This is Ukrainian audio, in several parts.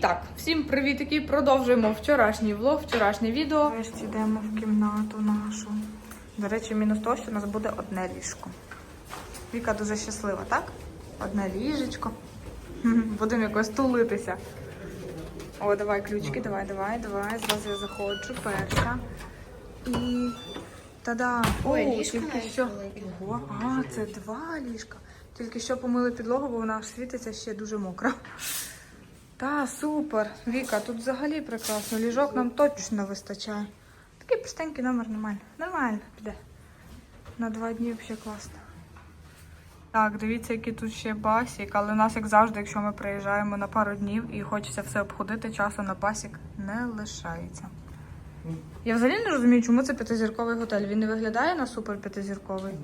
так, всім привітики. Продовжуємо вчорашній влог, вчорашнє відео. Нарешті йдемо в кімнату нашу. До речі, мінус то, що у нас буде одне ліжко. Віка дуже щаслива, так? Одне ліжечко. Будемо якось тулитися. О, давай ключики, давай, давай, давай. Зразу я заходжу, перша. І. Та-да! Ой, О, ліжко тільки що. Ого, а, це два ліжка. Тільки що помили підлогу, бо вона світиться ще дуже мокра. Та, супер. Віка, тут взагалі прекрасно. Ліжок нам точно вистачає. Такий простенький номер нормально. Нормально піде. На два дні взагалі класно. Так, дивіться, який тут ще басік, але у нас, як завжди, якщо ми приїжджаємо на пару днів і хочеться все обходити, часу на басік не лишається. Я взагалі не розумію, чому це п'ятизірковий готель. Він не виглядає на супер п'ятизірковий.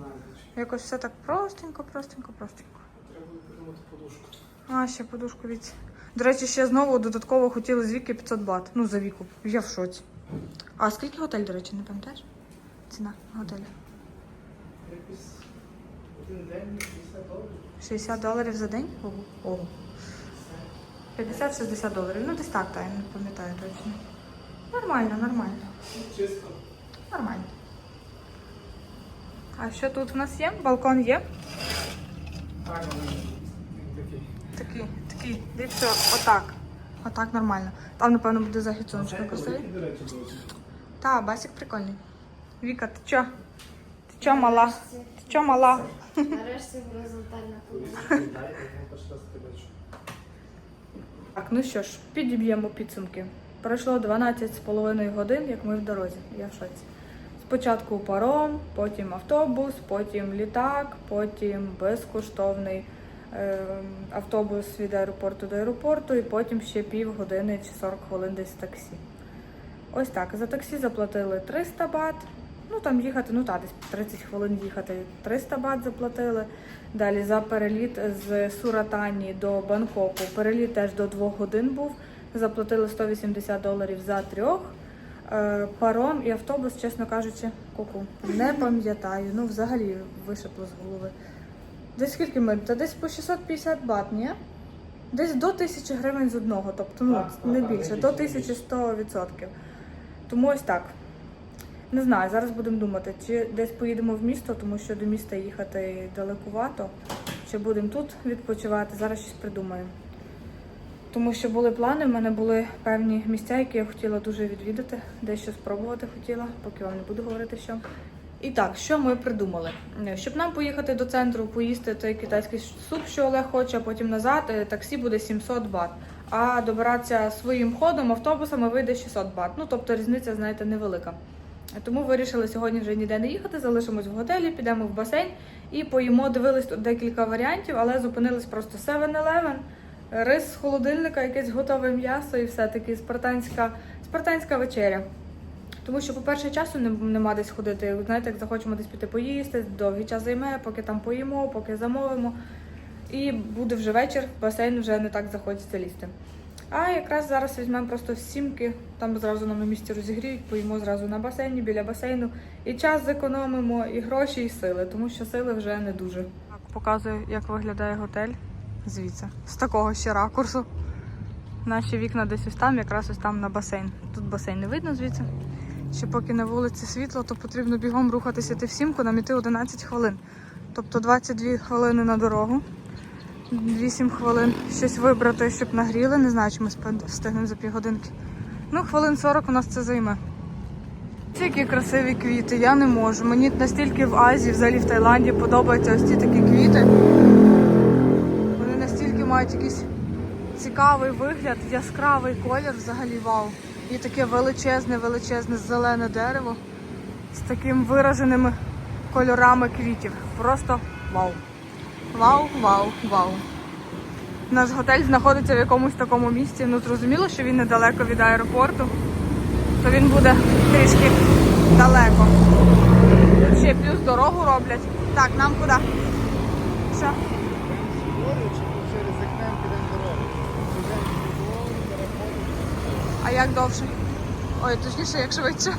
Якось все так простенько, простенько, простенько. Треба подушку. А, ще подушку від. До речі, ще знову додатково хотіли з віки 500 бат. Ну, за віку. Я в шоці. А скільки готель, до речі, не пам'ятаєш? Ціна готелю. Якийсь один день 60 доларів. 60 доларів за день? Ого. Ого. 50-60 доларів. Ну, десь так, та, я не пам'ятаю точно. Нормально, нормально. Чисто. Нормально. А що тут в нас є? Балкон є? Так, такий. Такий, такий. Дивіться, отак. Отак нормально. Там, напевно, буде захід сонечка красивий. Та, басик прикольний. Віка, ти чо? Ти чо мала? Ти чо мала? Нарешті горизонтальна. Так, ну що ж, підіб'ємо підсумки. Пройшло 12 з половиною годин, як ми в дорозі. Я в шоці. Спочатку паром, потім автобус, потім літак, потім безкоштовний автобус від аеропорту до аеропорту, і потім ще півгодини чи 40 хвилин десь таксі. Ось так. За таксі заплатили 300 бат. Ну там їхати, ну так, десь 30 хвилин їхати 300 бат заплатили. Далі за переліт з Суратані до Бангкоку. Переліт теж до 2 годин був. Заплатили 180 доларів за трьох. Е, Паром і автобус, чесно кажучи, куку. Не пам'ятаю. Ну, взагалі вишипло з голови. Десь скільки ми? Та десь по 650 бат, ні? Десь до 1000 гривень з одного, тобто ну, Так, не так, більше, не до 1100 відсотків. Тому ось так. Не знаю, зараз будемо думати, чи десь поїдемо в місто, тому що до міста їхати далекувато, чи будемо тут відпочивати. Зараз щось придумаємо. Тому що були плани, в мене були певні місця, які я хотіла дуже відвідати, дещо спробувати хотіла, поки вам не буду говорити, що. І так, що ми придумали? Щоб нам поїхати до центру, поїсти той китайський суп, що Олег хоче, а потім назад, е, таксі буде 700 бат. А добиратися своїм ходом автобусами вийде 600 бат. Ну тобто різниця, знаєте, невелика. Тому вирішили сьогодні вже ніде не їхати, залишимось в готелі, підемо в басейн і поїмо. Дивились тут декілька варіантів, але зупинились просто 7-Eleven, рис з холодильника, якесь готове м'ясо і все таки спартанська, спартанська вечеря. Тому що, по-перше, часу нема десь ходити. Знаєте, як захочемо десь піти поїсти, довгий час займе, поки там поїмо, поки замовимо. І буде вже вечір, в басейн вже не так захочеться лізти. А якраз зараз візьмемо просто сімки, там зразу нам на місці розігріють, поїмо зразу на басейні, біля басейну. І час зекономимо, і гроші, і сили, тому що сили вже не дуже. Так, показую, як виглядає готель звідси, з такого ще ракурсу. Наші вікна десь ось там, якраз ось там на басейн. Тут басейн не видно звідси. Ще поки на вулиці світло, то потрібно бігом рухатися ти в сімку, нам іти 11 хвилин. Тобто 22 хвилини на дорогу. 8 хвилин щось вибрати, щоб нагріли. Не знаю, чи ми встигнемо за півгодинки. Ну, хвилин 40 у нас це займе. Ці які красиві квіти, я не можу. Мені настільки в Азії, взагалі в Таїланді подобаються ось ці такі квіти. Вони настільки мають якийсь цікавий вигляд, яскравий колір, взагалі вау. І таке величезне, величезне зелене дерево з таким вираженими кольорами квітів. Просто вау. Вау, вау, вау. Наш готель знаходиться в якомусь такому місці. Ну, зрозуміло, що він недалеко від аеропорту, то він буде трішки далеко. Ще плюс дорогу роблять. Так, нам куди? Що? Говорю, чи ми вже ризикнемо підемо дорогу. Підемо дорогу, переходимо. А як довше? Ой, точніше, як швидше.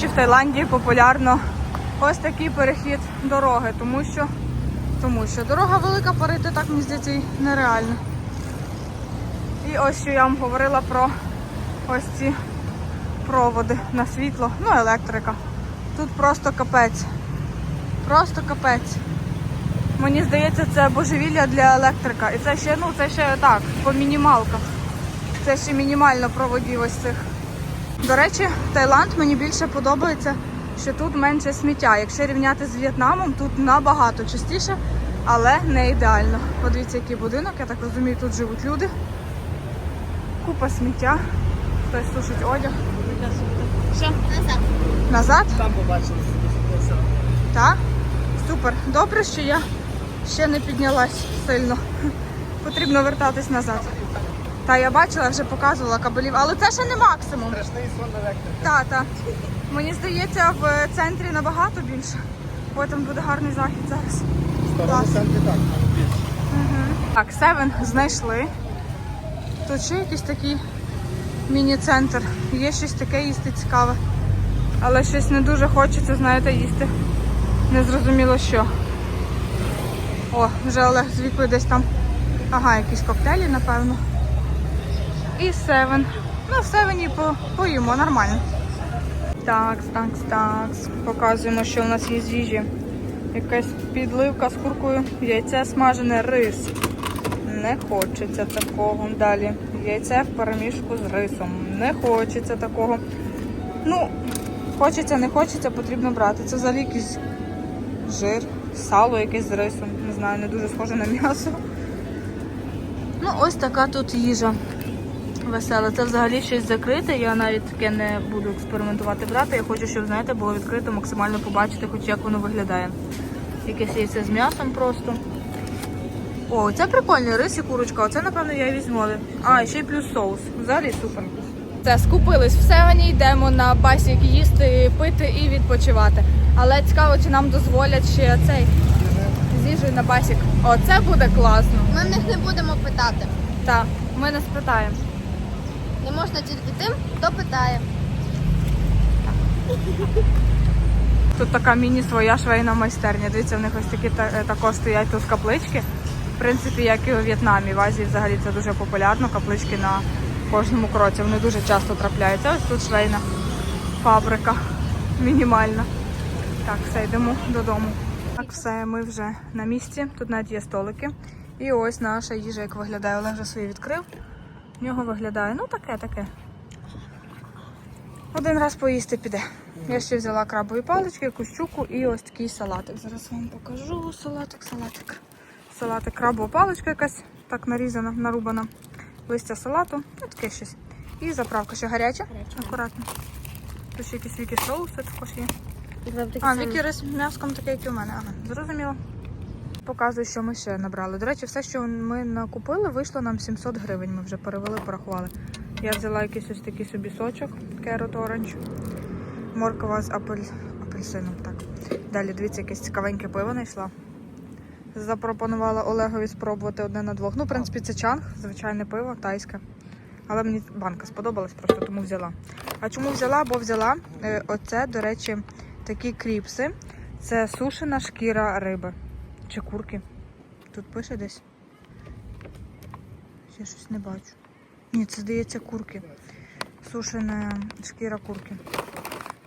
Чи в Таїланді популярно ось такий перехід дороги, тому що, тому що дорога велика, перейти так, мені здається, нереально. І ось що я вам говорила про ось ці проводи на світло, ну електрика. Тут просто капець. Просто капець. Мені здається, це божевілля для електрика. І це ще, ну, це ще так, по мінімалках. Це ще мінімально проводів ось цих. До речі, Таїланд мені більше подобається, що тут менше сміття. Якщо рівняти з В'єтнамом, тут набагато частіше, але не ідеально. Подивіться, який будинок, я так розумію, тут живуть люди. Купа сміття. Хтось сушить одяг. Що? Назад. Назад? Там побачили. Так? Супер. Добре, що я ще не піднялась сильно. Потрібно вертатись назад. Та я бачила, вже показувала кабелів, але це ще не максимум. Страшний сон електрики. Та, та. Мені здається, в центрі набагато більше. Ой, там буде гарний захід зараз. В центрі так, там більше. Так, Севен знайшли. Тут ще якийсь такий міні-центр. Є щось таке їсти цікаве. Але щось не дуже хочеться, знаєте, їсти. Незрозуміло що. О, вже Олег з вікою десь там. Ага, якісь коктейлі, напевно. І Севен. Ну, в Севені по, поїмо, нормально. Так, так, так. Показуємо, що у нас є з їжі. Якась підливка з куркою, яйце смажене, рис. Не хочеться такого. Далі. Яйце в перемішку з рисом. Не хочеться такого. Ну, хочеться, не хочеться, потрібно брати. Це взагалі якийсь жир, сало якесь з рисом. Не знаю, не дуже схоже на м'ясо. Ну, ось така тут їжа. Весела. Це взагалі щось закрите. Я навіть таке не буду експериментувати брати. Я хочу, щоб, знаєте, було відкрито, максимально побачити, хоч як воно виглядає. Якесь яйце з м'ясом просто. О, це прикольний рис і курочка. Оце, напевно, я і візьму. А, ще й плюс соус. Взагалі супер. Це скупились в Севені, йдемо на басік їсти, пити і відпочивати. Але цікаво, чи нам дозволять ще цей з їжею на басік. Оце буде класно. Ми в них не будемо питати. Так, ми не спитаємо. Не можна тільки тим, хто питає. Тут така міні своя швейна майстерня. Дивіться, в них ось такі та- е, також стоять тут каплички. В принципі, як і у В'єтнамі. В Азії взагалі це дуже популярно. Каплички на кожному кроці. Вони дуже часто трапляються. Ось тут швейна фабрика мінімальна. Так, все, йдемо додому. Так, все, ми вже на місці. Тут навіть є столики. І ось наша їжа, як виглядає. Олег вже свій відкрив. В нього виглядає, ну таке, таке. Один раз поїсти піде. Я ще взяла крабові палички, якусь щуку і ось такий салатик. Зараз вам покажу салатик, салатик. Салатик, крабова паличка якась так нарізана, нарубана. Листя салату, ну таке щось. І заправка ще гаряча. Акуратно. Тут ще якісь віки соуси також є. А, віки рис м'яском таке, як і у мене. Ага, зрозуміло. Показую, що ми ще набрали. До речі, все, що ми накупили, вийшло нам 700 гривень. Ми вже перевели, порахували. Я взяла якийсь ось такий собі сочок, керот оранж, моркова з апель... апельсином. Так. Далі, дивіться, якесь цікавеньке пиво знайшла. Запропонувала Олегові спробувати одне на двох. Ну, в принципі, це чанг, звичайне пиво, тайське. Але мені банка сподобалась, просто тому взяла. А чому взяла? Бо взяла е, оце, до речі, такі кріпси. Це сушена шкіра риби. Чи курки. Тут пише десь. Я щось не бачу. Ні, це здається курки. Сушена шкіра курки.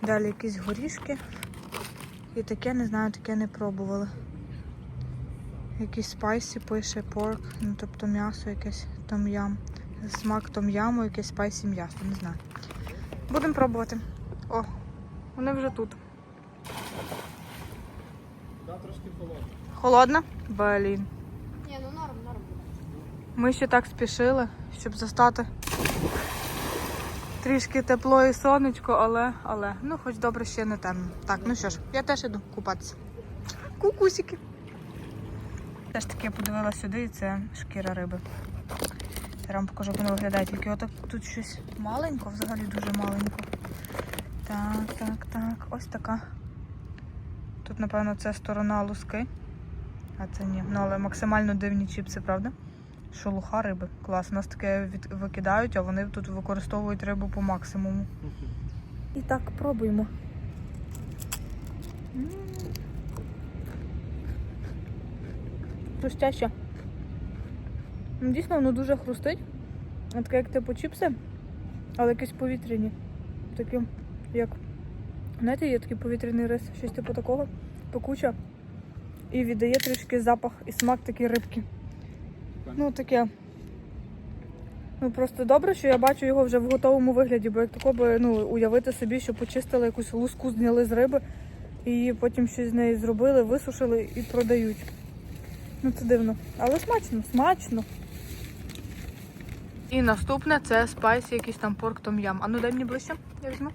Далі якісь горішки. І таке, не знаю, таке не пробували. Якісь спайсі пише, порк, ну тобто м'ясо якесь том-ям. Смак том-яму, якесь спайсі м'ясо, не знаю. Будемо пробувати. О, вони вже тут. Да, трошки холодно. Холодно? Блін. Ні, ну норм, норм. Ми ще так спішили, щоб застати трішки тепло і сонечко, але, але, ну хоч добре ще не темно. Так, ну що ж, я теж іду купатися. Кукусики. Теж таки я подивилася сюди, і це шкіра риби. Я вам покажу, як воно виглядає. Тільки отак тут щось маленько, взагалі дуже маленько. Так, так, так. Ось така. Тут, напевно, це сторона луски. А це ні. Ну, але максимально дивні чіпси, правда? Шелуха риби. Клас. У нас таке від... викидають, а вони тут використовують рибу по максимуму. І так, пробуємо. Хрустяще. Ну, Дійсно, воно дуже хрустить. таке, як типу чіпси, але якісь повітряні. Такі, як. Знаєте, є такий повітряний рис, щось типу такого, пекуча. І віддає трішки запах і смак такі рибки. Ну, таке. Ну просто добре, що я бачу його вже в готовому вигляді, бо як тако би ну, уявити собі, що почистили якусь луску, зняли з риби і потім щось з неї зробили, висушили і продають. Ну це дивно. Але смачно, смачно. І наступне це спайсі, якийсь там порк том ям. А ну дай мені ближче, я візьму.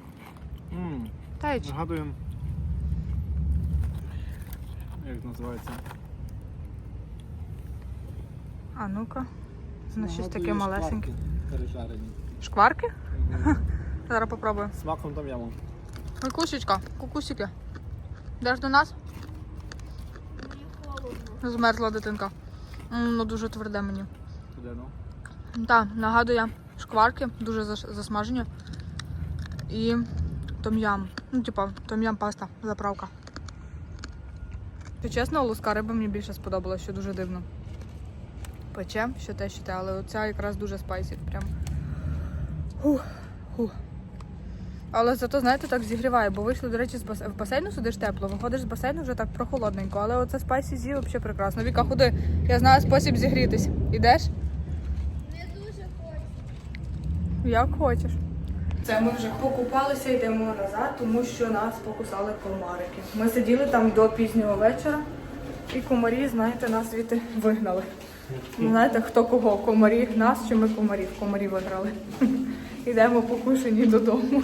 М, Таєч. Як називається? А ну-ка. Ну, щось таке малесеньке. шкварки Пережарені. Шкварки? Мгм. Зараз попробую. Смаком там ямом. Ой, кусечка, кукусики. Йдеш до нас? Змерзла дитинка. М, Ну дуже тверде мені. Туди, ну. Так, нагадує шкварки, дуже засмажені. І том'ям. Ну, типа, том'ям паста, заправка. Чесно, луска риба мені більше сподобалася, що дуже дивно. Пече, що те, що те, але оця якраз дуже спайсі. Прям. Хух, хух. Але зато, знаєте, так зігріває, бо вийшли, до речі, з бас... в басейну сидиш тепло, виходиш з басейну вже так прохолодненько, але оце спайсі зі взагалі прекрасно. Віка, ходи, я знаю спосіб зігрітись. Ідеш? Не дуже хочу. Як хочеш. Це ми вже покупалися, йдемо назад, тому що нас покусали комарики. Ми сиділи там до пізнього вечора, і комарі, знаєте, нас звідти вигнали. Ну, Знаєте, хто кого? Комарі нас чи ми комарів? Комарі виграли. Йдемо покушені додому.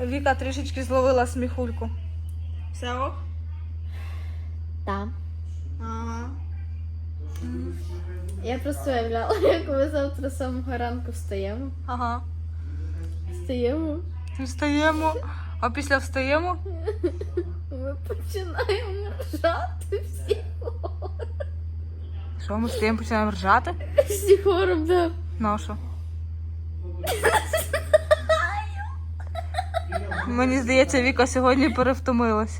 Віка трішечки зловила сміхульку. Все ок? Так. Ага. Я просто уявляла, як ми завтра з самого ранку встаємо. Ага. Встаємо, Встаємо, а після встаємо ми починаємо ржати всі. Що ми встаємо, починаємо ржати? Всі хором, да. Ну що? Мені здається, Віка сьогодні перевтомилась.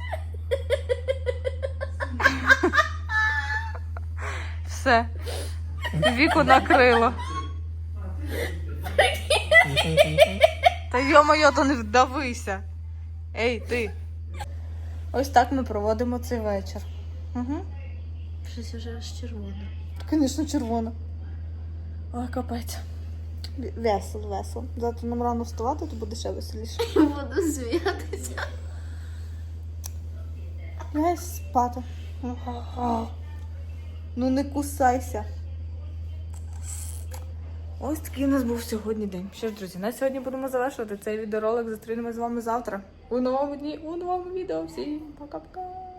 Все. Віку накрило. Та йо-моє, то не вдавися. Ей, ти. Ось так ми проводимо цей вечір. Угу. Щось уже аж червоне. Звісно, червона. Ой, капець. Весело, весело. Завтра нам рано вставати, то буде ще веселіше. Буду сміятися. Ляй спати. Ну не кусайся. Ось такий у нас був сьогодні день. Що ж, друзі, на сьогодні будемо завершувати цей відеоролик. Зустрінемось з вами завтра. У новому дні, у новому відео. Всім пока-пока.